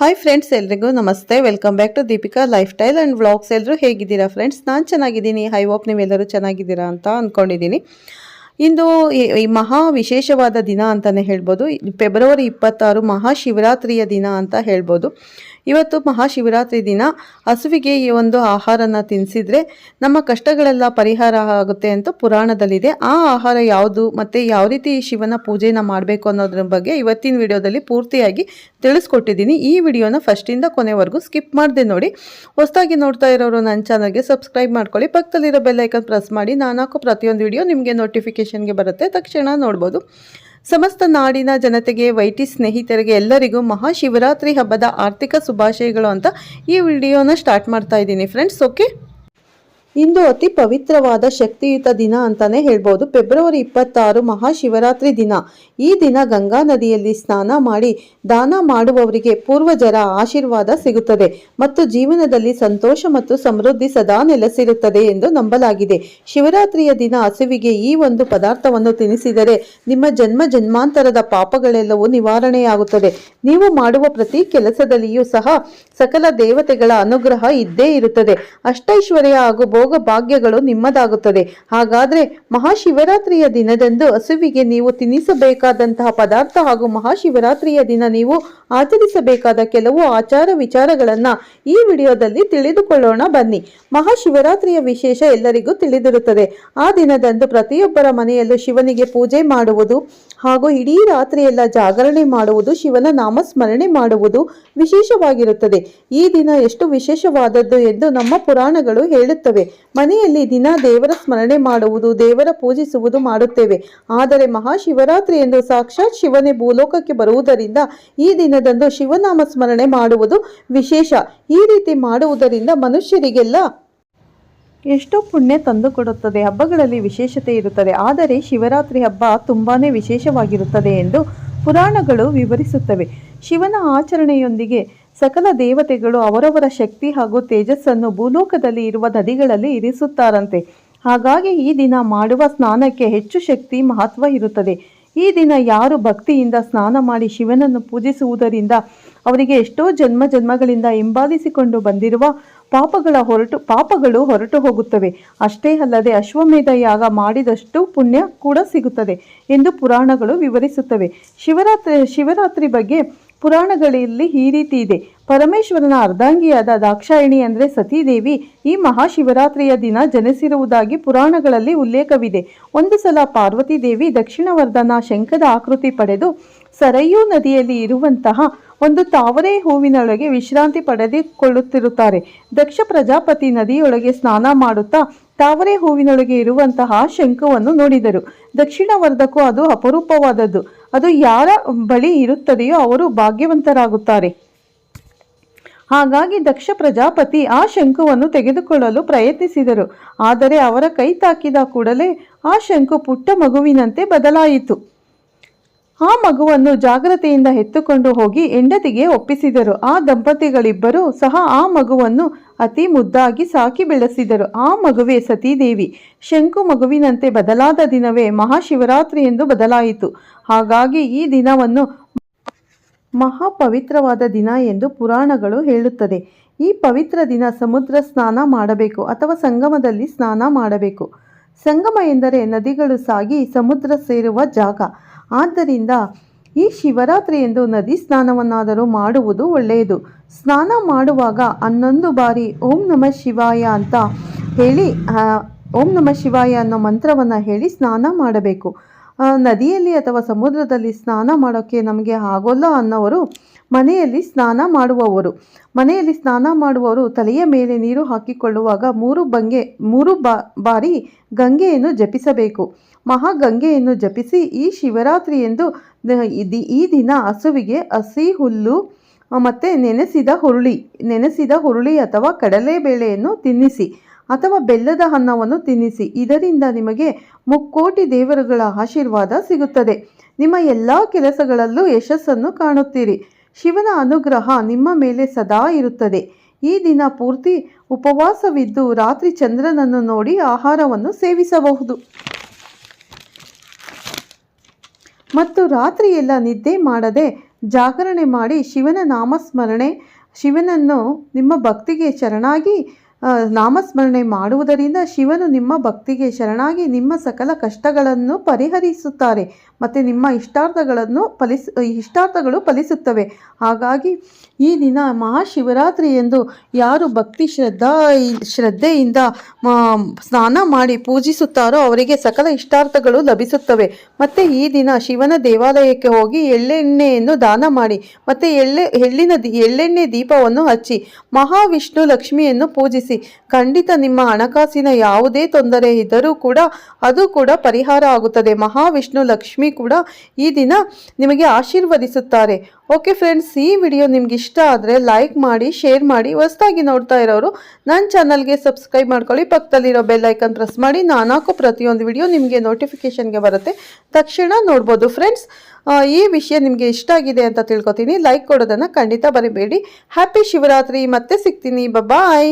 Hi friends ಎಲ್ರಿಗೂ ನಮಸ್ತೆ. Welcome back to Deepika lifestyle and vlogs ಎಲ್ಲರೂ ಹೇಗಿದ್ದೀರಾ ಫ್ರೆಂಡ್ಸ್ ನಾನು ಚೆನ್ನಾಗಿದ್ದೀನಿ. ಐ ಹೋಪ್ ನೀವೆಲ್ಲರೂ ಚೆನ್ನಾಗಿದ್ದೀರಾ ಅಂತ ಅಂದ್ಕೊಂಡಿದ್ದೀನಿ ಇಂದು ಈ ಮಹಾ ವಿಶೇಷವಾದ ದಿನ ಅಂತಲೇ ಹೇಳ್ಬೋದು. ಫೆಬ್ರವರಿ ಇಪ್ಪತ್ತಾರು ಮಹಾಶಿವರಾತ್ರಿಯ ದಿನ ಅಂತ ಹೇಳ್ಬೋದು. ಇವತ್ತು ಮಹಾಶಿವರಾತ್ರಿ ದಿನ. ಹಸುವಿಗೆ ಈ ಒಂದು ಆಹಾರನ ತಿನ್ನಿಸಿದ್ರೆ ನಮ್ಮ ಕಷ್ಟಗಳೆಲ್ಲ ಪರಿಹಾರ ಆಗುತ್ತೆ ಅಂತ ಪುರಾಣದಲ್ಲಿದೆ. ಆ ಆಹಾರ ಯಾವುದು ಮತ್ತು ಯಾವ ರೀತಿ ಶಿವನ ಪೂಜೆನ ಮಾಡಬೇಕು ಅನ್ನೋದ್ರ ಬಗ್ಗೆ ಇವತ್ತಿನ ವಿಡಿಯೋದಲ್ಲಿ ಪೂರ್ತಿಯಾಗಿ ತಿಳಿಸ್ಕೊಟ್ಟಿದ್ದೀನಿ. ಈ ವಿಡಿಯೋನ ಫಸ್ಟಿಂದ ಕೊನೆವರೆಗೂ ಸ್ಕಿಪ್ ಮಾಡಿದೆ ನೋಡಿ. ಹೊಸದಾಗಿ ನೋಡ್ತಾ ಇರೋರು ನನ್ನ ಚಾನಲ್ಗೆ ಸಬ್ಸ್ಕ್ರೈಬ್ ಮಾಡ್ಕೊಳ್ಳಿ. ಪಕ್ಕದಲ್ಲಿರೋ ಬೆಲ್ಲೈಕನ್ ಪ್ರೆಸ್ ಮಾಡಿ ನಾನು ಹಾಕೋ ಪ್ರತಿಯೊಂದು ವಿಡಿಯೋ ನಿಮಗೆ ನೋಟಿಫಿಕೇಷನ್ಗೆ ಬರುತ್ತೆ. ತಕ್ಷಣ ನೋಡ್ಬೋದು. ಸಮಸ್ತ ನಾಡಿನ ಜನತೆಗೆ, ವೈಟಿ ಸ್ನೇಹಿತರಿಗೆ, ಎಲ್ಲರಿಗೂ ಮಹಾಶಿವರಾತ್ರಿ ಹಬ್ಬದ ಆರ್ಥಿಕ ಶುಭಾಶಯಗಳು ಅಂತ ಈ ವಿಡಿಯೋನ ಸ್ಟಾರ್ಟ್ ಮಾಡ್ತಾ ಇದ್ದೀನಿ ಫ್ರೆಂಡ್ಸ್ ಓಕೆ ಇಂದು ಅತಿ ಪವಿತ್ರವಾದ ಶಕ್ತಿಯುತ ದಿನ ಅಂತಾನೆ ಹೇಳ್ಬೋದು. ಫೆಬ್ರವರಿ ಇಪ್ಪತ್ತಾರು ಮಹಾಶಿವರಾತ್ರಿ ದಿನ. ಈ ದಿನ ಗಂಗಾ ನದಿಯಲ್ಲಿ ಸ್ನಾನ ಮಾಡಿ ದಾನ ಮಾಡುವವರಿಗೆ ಪೂರ್ವಜರ ಆಶೀರ್ವಾದ ಸಿಗುತ್ತದೆ ಮತ್ತು ಜೀವನದಲ್ಲಿ ಸಂತೋಷ ಮತ್ತು ಸಮೃದ್ಧಿ ಸದಾ ನೆಲೆಸಿರುತ್ತದೆ ಎಂದು ನಂಬಲಾಗಿದೆ. ಶಿವರಾತ್ರಿಯ ದಿನ ಹಸುವಿಗೆ ಈ ಒಂದು ಪದಾರ್ಥವನ್ನು ತಿನ್ನಿಸಿದರೆ ನಿಮ್ಮ ಜನ್ಮ ಜನ್ಮಾಂತರದ ಪಾಪಗಳೆಲ್ಲವೂ ನಿವಾರಣೆಯಾಗುತ್ತದೆ. ನೀವು ಮಾಡುವ ಪ್ರತಿ ಕೆಲಸದಲ್ಲಿಯೂ ಸಹ ಸಕಲ ದೇವತೆಗಳ ಅನುಗ್ರಹ ಇದ್ದೇ ಇರುತ್ತದೆ. ಅಷ್ಟೈಶ್ವರ್ಯ ಹಾಗೂ ಭೋಗ ಭಾಗ್ಯಗಳು ನಿಮ್ಮದಾಗುತ್ತದೆ. ಹಾಗಾದ್ರೆ ಮಹಾಶಿವರಾತ್ರಿಯ ದಿನದಂದು ಹಸುವಿಗೆ ನೀವು ತಿನ್ನಿಸಬೇಕಾದಂತಹ ಪದಾರ್ಥ ಹಾಗೂ ಮಹಾಶಿವರಾತ್ರಿಯ ದಿನ ನೀವು ಆಚರಿಸಬೇಕಾದ ಕೆಲವು ಆಚಾರ ವಿಚಾರಗಳನ್ನ ಈ ವಿಡಿಯೋದಲ್ಲಿ ತಿಳಿದುಕೊಳ್ಳೋಣ. ಬನ್ನಿ, ಮಹಾಶಿವರಾತ್ರಿಯ ವಿಶೇಷ ಎಲ್ಲರಿಗೂ ತಿಳಿದಿರುತ್ತದೆ. ಆ ದಿನದಂದು ಪ್ರತಿಯೊಬ್ಬರ ಮನೆಯಲ್ಲೂ ಶಿವನಿಗೆ ಪೂಜೆ ಮಾಡುವುದು ಹಾಗೂ ಇಡೀ ರಾತ್ರಿಯೆಲ್ಲ ಜಾಗರಣೆ ಮಾಡುವುದು, ಶಿವನ ನಾಮಸ್ಮರಣೆ ಮಾಡುವುದು ವಿಶೇಷವಾಗಿರುತ್ತದೆ. ಈ ದಿನ ಎಷ್ಟು ವಿಶೇಷವಾದದ್ದು ಎಂದು ನಮ್ಮ ಪುರಾಣಗಳು ಹೇಳುತ್ತವೆ. ಮನೆಯಲ್ಲಿ ದಿನ ದೇವರ ಸ್ಮರಣೆ ಮಾಡುವುದು, ದೇವರ ಪೂಜಿಸುವುದು ಮಾಡುತ್ತೇವೆ. ಆದರೆ ಮಹಾಶಿವರಾತ್ರಿ ಎಂದು ಸಾಕ್ಷಾತ್ ಶಿವನೇ ಭೂಲೋಕಕ್ಕೆ ಬರುವುದರಿಂದ ಈ ದಿನದಂದು ಶಿವನಾಮ ಸ್ಮರಣೆ ಮಾಡುವುದು ವಿಶೇಷ. ಈ ರೀತಿ ಮಾಡುವುದರಿಂದ ಮನುಷ್ಯರಿಗೆಲ್ಲ ಎಷ್ಟೋ ಪುಣ್ಯ ತಂದುಕೊಡುತ್ತದೆ, ಹಬ್ಬಗಳಲ್ಲಿ ವಿಶೇಷತೆ ಇರುತ್ತದೆ. ಆದರೆ ಶಿವರಾತ್ರಿ ಹಬ್ಬ ತುಂಬಾನೇ ವಿಶೇಷವಾಗಿರುತ್ತದೆ ಎಂದು ಪುರಾಣಗಳು ವಿವರಿಸುತ್ತವೆ. ಶಿವನ ಆಚರಣೆಯೊಂದಿಗೆ ಸಕಲ ದೇವತೆಗಳು ಅವರವರ ಶಕ್ತಿ ಹಾಗೂ ತೇಜಸ್ಸನ್ನು ಭೂಲೋಕದಲ್ಲಿ ಇರುವ ನದಿಗಳಲ್ಲಿ ಇರಿಸುತ್ತಾರಂತೆ. ಹಾಗಾಗಿ ಈ ದಿನ ಮಾಡುವ ಸ್ನಾನಕ್ಕೆ ಹೆಚ್ಚು ಶಕ್ತಿ ಮಹತ್ವ ಇರುತ್ತದೆ. ಈ ದಿನ ಯಾರು ಭಕ್ತಿಯಿಂದ ಸ್ನಾನ ಮಾಡಿ ಶಿವನನ್ನು ಪೂಜಿಸುವುದರಿಂದ ಅವರಿಗೆ ಎಷ್ಟೋ ಜನ್ಮ ಜನ್ಮಗಳಿಂದ ಹಿಂಬಾಲಿಸಿಕೊಂಡು ಬಂದಿರುವ ಪಾಪಗಳ ಹೊರಟು, ಪಾಪಗಳು ಹೊರಟು ಹೋಗುತ್ತವೆ. ಅಷ್ಟೇ ಅಲ್ಲದೆ ಅಶ್ವಮೇಧ ಯಾಗ ಮಾಡಿದಷ್ಟು ಪುಣ್ಯ ಕೂಡ ಸಿಗುತ್ತದೆ ಎಂದು ಪುರಾಣಗಳು ವಿವರಿಸುತ್ತವೆ. ಶಿವರಾತ್ರಿ ಶಿವರಾತ್ರಿ ಬಗ್ಗೆ ಪುರಾಣಗಳಲ್ಲಿ ಈ ರೀತಿ ಇದೆ. ಪರಮೇಶ್ವರನ ಅರ್ಧಾಂಗಿಯಾದ ದಾಕ್ಷಾಯಿಣಿ ಅಂದರೆ ಸತೀದೇವಿ ಈ ಮಹಾಶಿವರಾತ್ರಿಯ ದಿನ ಜನಿಸಿರುವುದಾಗಿ ಪುರಾಣಗಳಲ್ಲಿ ಉಲ್ಲೇಖವಿದೆ. ಒಂದು ಸಲ ಪಾರ್ವತಿ ದೇವಿ ದಕ್ಷಿಣವರ್ಧನ ಶಂಖದ ಆಕೃತಿ ಪಡೆದು ಸರಯೂ ನದಿಯಲ್ಲಿ ಇರುವಂತಹ ಒಂದು ತಾವರೆ ಹೂವಿನೊಳಗೆ ವಿಶ್ರಾಂತಿ ಪಡೆದುಕೊಳ್ಳುತ್ತಿರುತ್ತಾರೆ. ದಕ್ಷ ಪ್ರಜಾಪತಿ ನದಿಯೊಳಗೆ ಸ್ನಾನ ಮಾಡುತ್ತಾ ತಾವರೆ ಹೂವಿನೊಳಗೆ ಇರುವಂತಹ ಶಂಖವನ್ನು ನೋಡಿದರು. ದಕ್ಷಿಣವರ್ಧಕ್ಕೂ ಅದು ಅಪರೂಪವಾದದ್ದು. ಅದು ಯಾರ ಬಳಿ ಇರುತ್ತದೆಯೋ ಅವರು ಭಾಗ್ಯವಂತರಾಗುತ್ತಾರೆ. ಹಾಗಾಗಿ ದಕ್ಷ ಪ್ರಜಾಪತಿ ಆ ಶಂಖವನ್ನು ತೆಗೆದುಕೊಳ್ಳಲು ಪ್ರಯತ್ನಿಸಿದರು. ಆದರೆ ಅವರ ಕೈ ತಾಕಿದ ಕೂಡಲೇ ಆ ಶಂಕು ಪುಟ್ಟ ಮಗುವಿನಂತೆ ಬದಲಾಯಿತು. ಆ ಮಗುವನ್ನು ಜಾಗ್ರತೆಯಿಂದ ಎತ್ತುಕೊಂಡು ಹೋಗಿ ಹೆಂಡತಿಗೆ ಒಪ್ಪಿಸಿದರು. ಆ ದಂಪತಿಗಳಿಬ್ಬರೂ ಸಹ ಆ ಮಗುವನ್ನು ಅತಿ ಮುದ್ದಾಗಿ ಸಾಕಿ ಬೆಳೆಸಿದರು. ಆ ಮಗುವೇ ಸತೀದೇವಿ. ಶಂಕು ಮಗುವಿನಂತೆ ಬದಲಾದ ದಿನವೇ ಮಹಾಶಿವರಾತ್ರಿ ಎಂದು ಬದಲಾಯಿತು. ಹಾಗಾಗಿ ಈ ದಿನವನ್ನು ಮಹಾಪವಿತ್ರವಾದ ದಿನ ಎಂದು ಪುರಾಣಗಳು ಹೇಳುತ್ತದೆ. ಈ ಪವಿತ್ರ ದಿನ ಸಮುದ್ರ ಸ್ನಾನ ಮಾಡಬೇಕು ಅಥವಾ ಸಂಗಮದಲ್ಲಿ ಸ್ನಾನ ಮಾಡಬೇಕು. ಸಂಗಮ ಎಂದರೆ ನದಿಗಳು ಸಾಗಿ ಸಮುದ್ರ ಸೇರುವ ಜಾಗ. ಆದ್ದರಿಂದ ಈ ಶಿವರಾತ್ರಿ ಎಂದು ನದಿ ಸ್ನಾನವನ್ನಾದರೂ ಮಾಡುವುದು ಒಳ್ಳೆಯದು. ಸ್ನಾನ ಮಾಡುವಾಗ ಹನ್ನೊಂದು ಬಾರಿ ಓಂ ನಮಃ ಶಿವಾಯ ಅಂತ ಹೇಳಿ ಓಂ ನಮಃ ಶಿವಾಯ ಅನ್ನೋ ಮಂತ್ರವನ್ನು ಹೇಳಿ ಸ್ನಾನ ಮಾಡಬೇಕು. ನದಿಯಲ್ಲಿ ಅಥವಾ ಸಮುದ್ರದಲ್ಲಿ ಸ್ನಾನ ಮಾಡೋಕ್ಕೆ ನಮಗೆ ಆಗೋಲ್ಲ ಅನ್ನೋರು, ಮನೆಯಲ್ಲಿ ಸ್ನಾನ ಮಾಡುವವರು. ಮನೆಯಲ್ಲಿ ಸ್ನಾನ ಮಾಡುವವರು ತಲೆಯ ಮೇಲೆ ನೀರು ಹಾಕಿಕೊಳ್ಳುವಾಗ ಮೂರು ಬಂಗೆ, ಮೂರು ಬಾ, ಬಾರಿ ಗಂಗೆಯನ್ನು ಜಪಿಸಬೇಕು. ಮಹಾಗಂಗೆಯನ್ನು ಜಪಿಸಿ ಈ ಶಿವರಾತ್ರಿ ಎಂದು ಈ ದಿನ ಹಸುವಿಗೆ ಹಸಿ ಹುಲ್ಲು ಮತ್ತು ನೆನೆಸಿದ ಹುರುಳಿ ನೆನೆಸಿದ ಹುರುಳಿ ಅಥವಾ ಕಡಲೆಬೇಳೆಯನ್ನು ತಿನ್ನಿಸಿ. ಅಥವಾ ಬೆಲ್ಲದ ಅನ್ನವನ್ನು ತಿನ್ನಿಸಿ. ಇದರಿಂದ ನಿಮಗೆ ಮುಕ್ಕೋಟಿ ದೇವರುಗಳ ಆಶೀರ್ವಾದ ಸಿಗುತ್ತದೆ. ನಿಮ್ಮ ಎಲ್ಲ ಕೆಲಸಗಳಲ್ಲೂ ಯಶಸ್ಸನ್ನು ಕಾಣುತ್ತೀರಿ. ಶಿವನ ಅನುಗ್ರಹ ನಿಮ್ಮ ಮೇಲೆ ಸದಾ ಇರುತ್ತದೆ. ಈ ದಿನ ಪೂರ್ತಿ ಉಪವಾಸವಿದ್ದು ರಾತ್ರಿ ಚಂದ್ರನನ್ನು ನೋಡಿ ಆಹಾರವನ್ನು ಸೇವಿಸಬಹುದು. ಮತ್ತು ರಾತ್ರಿಯೆಲ್ಲ ನಿದ್ದೆ ಮಾಡದೆ ಜಾಗರಣೆ ಮಾಡಿ ಶಿವನ ನಾಮಸ್ಮರಣೆ, ಶಿವನನ್ನು ನಿಮ್ಮ ಭಕ್ತಿಗೆ ಶರಣಾಗಿ ನಾಮಸ್ಮರಣೆ ಮಾಡುವುದರಿಂದ ಶಿವನು ನಿಮ್ಮ ಭಕ್ತಿಗೆ ಶರಣಾಗಿ ನಿಮ್ಮ ಸಕಲ ಕಷ್ಟಗಳನ್ನು ಪರಿಹರಿಸುತ್ತಾರೆ. ಮತ್ತು ನಿಮ್ಮ ಇಷ್ಟಾರ್ಥಗಳನ್ನು ಫಲಿಸ್ ಇಷ್ಟಾರ್ಥಗಳು ಫಲಿಸುತ್ತವೆ. ಹಾಗಾಗಿ ಈ ದಿನ ಮಹಾಶಿವರಾತ್ರಿ ಎಂದು ಯಾರು ಭಕ್ತಿ ಶ್ರದ್ಧಾ ಶ್ರದ್ಧೆಯಿಂದ ಸ್ನಾನ ಮಾಡಿ ಪೂಜಿಸುತ್ತಾರೋ ಅವರಿಗೆ ಸಕಲ ಇಷ್ಟಾರ್ಥಗಳು ಲಭಿಸುತ್ತವೆ. ಮತ್ತು ಈ ದಿನ ಶಿವನ ದೇವಾಲಯಕ್ಕೆ ಹೋಗಿ ಎಳ್ಳೆಣ್ಣೆಯನ್ನು ದಾನ ಮಾಡಿ, ಮತ್ತು ಎಳ್ಳೆ, ಎಳ್ಳಿನ ಎಳ್ಳೆಣ್ಣೆ ದೀಪವನ್ನು ಹಚ್ಚಿ, ಮಹಾವಿಷ್ಣು ಲಕ್ಷ್ಮಿಯನ್ನು ಪೂಜಿಸಿ, ಖಂಡಿತ ನಿಮ್ಮ ಹಣಕಾಸಿನ ಯಾವುದೇ ತೊಂದರೆ ಇದ್ದರೂ ಕೂಡ ಅದು ಕೂಡ ಪರಿಹಾರ ಆಗುತ್ತದೆ. ಮಹಾವಿಷ್ಣು ಲಕ್ಷ್ಮಿ ಕೂಡ ಈ ದಿನ ನಿಮಗೆ ಆಶೀರ್ವದಿಸುತ್ತಾರೆ. ಓಕೆ ಫ್ರೆಂಡ್ಸ್ ಈ ವಿಡಿಯೋ ನಿಮ್ಗೆ ಇಷ್ಟ ಆದರೆ ಲೈಕ್ ಮಾಡಿ ಶೇರ್ ಮಾಡಿ, ಹೊಸದಾಗಿ ನೋಡ್ತಾ ಇರೋರು ನನ್ನ ಚಾನಲ್ಗೆ ಸಬ್ಸ್ಕ್ರೈಬ್ ಮಾಡ್ಕೊಳ್ಳಿ. ಪಕ್ಕದಲ್ಲಿರೋ ಬೆಲ್ ಐಕನ್ ಪ್ರೆಸ್ ಮಾಡಿ. ನಾನು ಹಾಕೋ ಪ್ರತಿಯೊಂದು ವಿಡಿಯೋ ನಿಮಗೆ ನೋಟಿಫಿಕೇಷನ್ಗೆ ಬರುತ್ತೆ. ತಕ್ಷಣ ನೋಡ್ಬೋದು ಫ್ರೆಂಡ್ಸ್ ಈ ವಿಷಯ ನಿಮಗೆ ಇಷ್ಟ ಆಗಿದೆ ಅಂತ ತಿಳ್ಕೊತೀನಿ. ಲೈಕ್ ಕೊಡೋದನ್ನು ಖಂಡಿತ ಬರಿಬೇಡಿ. ಹ್ಯಾಪಿ ಶಿವರಾತ್ರಿ. ಮತ್ತೆ ಸಿಗ್ತೀನಿ. ಬಾಯ್